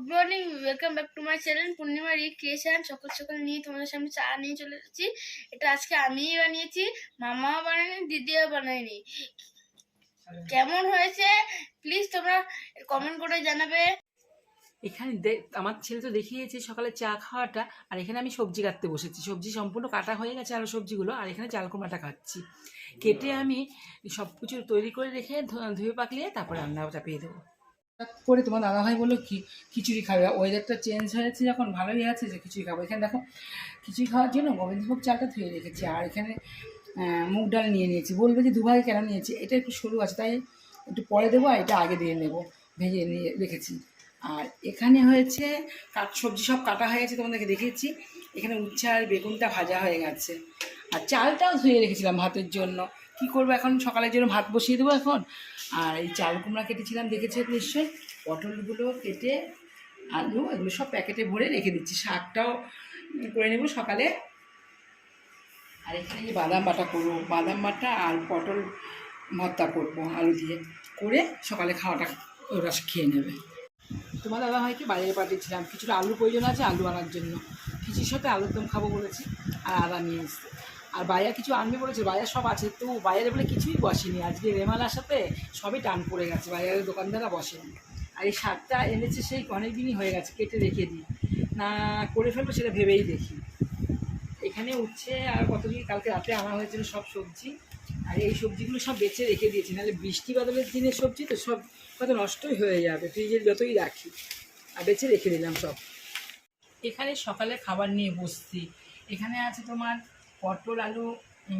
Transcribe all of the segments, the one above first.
Good morning welcome back to my channel Purnima recreation সকাল সকাল নিয়ে তোমাদের সামনে চা নিয়ে চলে এসেছি। এটা আজকে আমিই বানিয়েছি, মামাও বানায়নি, দিদিও বানায়নি। কেমন হয়েছে? প্লিজ তোমরা কমেন্ট করে জানাবে। এখানে আমার ছেলে তো দেখিয়েছে সকালে চা খাওয়াটা, আর এখানে আমি সবজি কাটতে বসেছি। সবজি সম্পূর্ণ কাটা হয়ে গেছে আরও সবজিগুলো, আর এখানে চাল কুমড়াটা খাচ্ছি কেটে আমি সব কিছু তৈরি করে রেখে ধুয়ে পাকলিয়ে তারপর রান্না চাপিয়ে দেবো। করে তোমার দাদাভাই বলল, কি, খিচুড়ি খাবে? ওয়েদারটা চেঞ্জ হয়েছে যখন, ভালোই আছে যে খিচুড়ি খাব। এখানে দেখো, খিচুড়ি খাওয়ার জন্য গোবিন্দভোগ চালটা ধুয়ে রেখেছি আর এখানে মুগ ডাল নিয়ে নিয়েছি। বলবে যে, দুভাগে কেন নিয়েছি? এটা একটু সরু আছে, তাই একটু পরে দেবো আর এটা আগে দিয়ে নেব। ভেজে নিয়ে রেখেছি। আর এখানে হয়েছে কাট সবজি সব কাটা হয়ে গেছে তোমাদেরকে দেখিয়েছি। এখানে উচ্ছে আর বেগুনটা ভাজা হয়ে গেছে। আর চালটাও ধুয়ে রেখেছিলাম ভাতের জন্য। কি করব এখন? সকালের জন্য ভাত বসিয়ে দেবো এখন। আর এই চাল কুমড়া কেটেছিলাম, দেখেছ নিশ্চয়ই? পটলগুলো কেটে আলু, এগুলো সব প্যাকেটে ভরে রেখে দিচ্ছি। শাকটাও করে নেব সকালে। আর এখানে যে বাদাম বাটা করব, বাদাম বাটা আর পটল ভর্তা করব আলু দিয়ে। করে সকালে খাওয়াটা ওরা খেয়ে নেবে। তোমার দাদা ভাইকে বাইরে পাঠিয়েছিলাম কিছুটা আলু প্রয়োজন আছে আলু আনার জন্য। কিছুর সাথে আলুর দম খাব বলেছি। আর আদা নিয়ে এসছে। আর বাইয়া কিছু আনবে বলেছে বাইয়া সব আছে, তো বাইরে বলে কিছুই বসেনি। আজকে রেমালার সাথে সবই টান পড়ে গেছে বাইরের দোকানদাররা বসেনি আর এই শাকটা এনেছে সেই অনেক দিনই হয়ে গেছে, কেটে রেখে দিই। না করে ফেলব সেটা ভেবেই দেখি। এখানে উঠছে আর কতদিন কালকে রাতে আনা হয়েছিল সব সবজি, আর এই সবজিগুলো সব বেছে রেখে দিয়েছি। নাহলে বৃষ্টি বাদলের দিনের সবজি তো সব কত নষ্টই হয়ে যাবে ফ্রিজের যতই রাখি। আর বেছে রেখে দিলাম সব। এখানে সকালে খাবার নিয়ে বসছি। এখানে আছে তোমার পটল আলু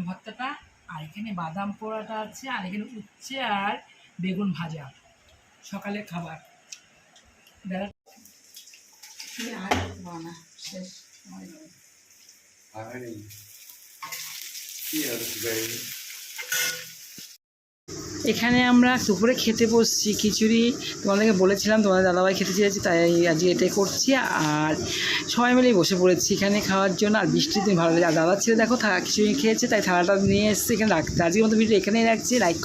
ভর্তাটা আর এখানে বাদাম পোড়াটা আছে আর এখানে উচ্ছে আর বেগুন ভাজা সকালে খাবার। বেলা আর না শেষ. এখানে আমরা দুপুরে খেতে বসছি, খিচুড়ি। তোমাদেরকে বলেছিলাম, তোমাদের দাদাভাই খেতে চেয়েছি, তাই আজকে এটাই করছি। আর সবাই মিলেই বসে পড়েছি এখানে খাওয়ার জন্য। আর বৃষ্টির দিন ভালো লাগে। আর দাদার ছেলে দেখো খিচুড়ি খেয়েছে, তাই থালাটা নিয়ে এসছে এখানে রাখতে। আজকের মতো ভিডিও এখানেই রাখছি। লাইক